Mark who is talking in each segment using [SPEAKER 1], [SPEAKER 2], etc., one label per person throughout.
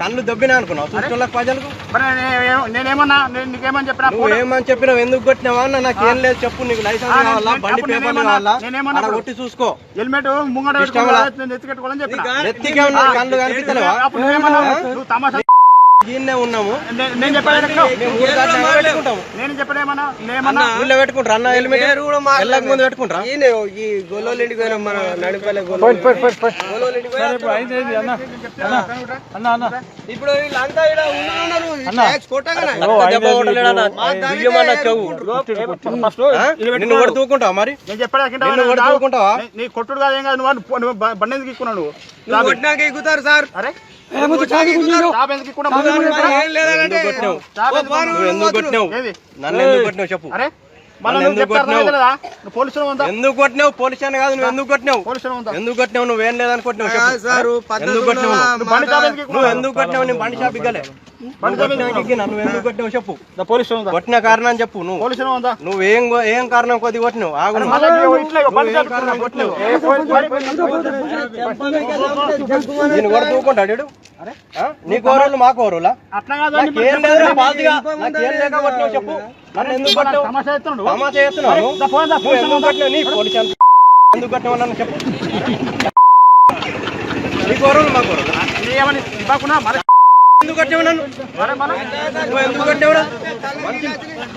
[SPEAKER 1] కళ్ళు దొబ్బినా అనుకున్నావు? చూసుకోలేక ప్రజలకు?
[SPEAKER 2] నేనేమన్నా నేను నీకేమని చెప్పినా
[SPEAKER 1] నువ్వు ఏమని చెప్పినావు? ఎందుకు కొట్టినావా అన్న? నాకు ఏం లేదు చెప్పు నీకు లైసెన్స్
[SPEAKER 2] ఆ, నేను-
[SPEAKER 1] కావాలా? బండి
[SPEAKER 2] అప్పుడు నేనేమన్నా-
[SPEAKER 1] కావాలా?
[SPEAKER 2] నేనేమన్నా
[SPEAKER 1] కొట్టి చూసుకో.
[SPEAKER 2] హెల్మెట్ ముంగట. ఎత్తుకెట్టుకోవాలని చెప్పిన.
[SPEAKER 1] ఎత్తికే ఉన్నాయి కళ్ళు కనిపిస్తలేవా?
[SPEAKER 2] అప్పుడు నువ్వేమన్నా నువ్వు తమాషా
[SPEAKER 1] దీన్నే ఉన్నాము.
[SPEAKER 2] నేను- చెప్పాను
[SPEAKER 1] పెట్టుకుంటారా? అన్న హెల్మెట్ వెళ్ళక ముందు పెట్టుకుంటారా?
[SPEAKER 3] ఈ గొల్లోళ్ళ ఇంటికి పోయినాం మన నడిపల్లె ఇప్పుడు వీళ్ళంతా?
[SPEAKER 1] నిన్ను కూడా తూకుంటావా మరి?
[SPEAKER 2] నేను చెప్పడా
[SPEAKER 1] నిన్ను కూడా తూకుంటావా?
[SPEAKER 2] నీ కొట్టుడు కాదు ఏం కాదు నువ్వు బండి ఎందుకు ఎక్కున్నావు నువ్వు?
[SPEAKER 3] నువ్వు కొట్టినాక ఎక్కుతారు సార్.
[SPEAKER 2] అరే?
[SPEAKER 1] చెప్పు.
[SPEAKER 2] అరే?
[SPEAKER 1] ఎందుకు కొట్టినావు? పోలీస్ అని కాదు నువ్వు ఎందుకు కొట్టినావు ఎందుకు కొట్టినావు నువ్వేం లేదని కొట్టినావు ఎందుకు కొట్టినావు నువ్వు?
[SPEAKER 2] ఎందుకు
[SPEAKER 1] కొట్టినావు నేను బండి షాప్ ఇగ్గలే చెప్పు కొట్టిన కారణం చెప్పు నువ్వు నువ్వు ఏం ఏం కారణం కొద్ది కొట్టినావు ఆగు ఏం
[SPEAKER 2] ఏ
[SPEAKER 1] నేను కూడా? నీ మా కోరులా లేదు నాకేం లేక కొట్టినావు చెప్పు ఎందుకు కొట్టినావు చెప్పు. నీ కోరులు మా కోరులు.
[SPEAKER 2] ఏమని ఇవ్వకుండా మరి
[SPEAKER 1] ఎందుకు నన్ను? కొట్టినావురా?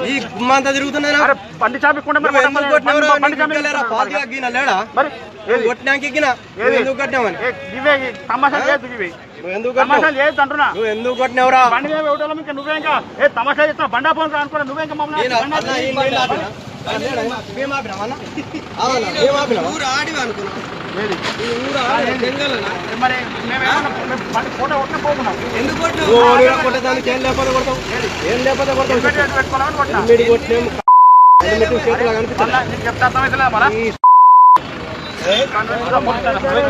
[SPEAKER 1] ఈ గుమ్మంతా తిరుగుతున్నా
[SPEAKER 2] బండి చాపికుండా
[SPEAKER 1] లేడా? కొట్టినాక ఎక్కినా? ఎందుకు కొట్టినావని ఎందుకు కొట్టినావు?
[SPEAKER 2] తమాషాలు చేయొద్దు అంటున్నా.
[SPEAKER 1] నువ్వు ఎందుకు కొట్టినావురా?
[SPEAKER 2] బండి మీద ఇవ్వడం ఇంకా నువ్వే ఇంకా? ఏ తమాషా చేస్తున్నా బండా పోను అనుకున్నా నువ్వే ఇంకా మమ్మల్ని
[SPEAKER 1] నేను
[SPEAKER 2] మరి
[SPEAKER 3] ఎందుకు
[SPEAKER 1] ఏం లేకపోతే ఏం లేకపోతే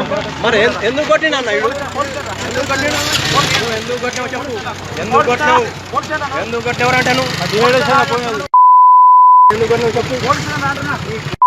[SPEAKER 2] కొట్టినా
[SPEAKER 1] మరి ఎందుకు కొట్టినా ఎందుకు కొట్టినా ఎందుకు కొట్టినావు చెప్పు ఎందుకు కొట్టినావు ఎందుకు కొట్టినవరు నువ్వు ఎందుకు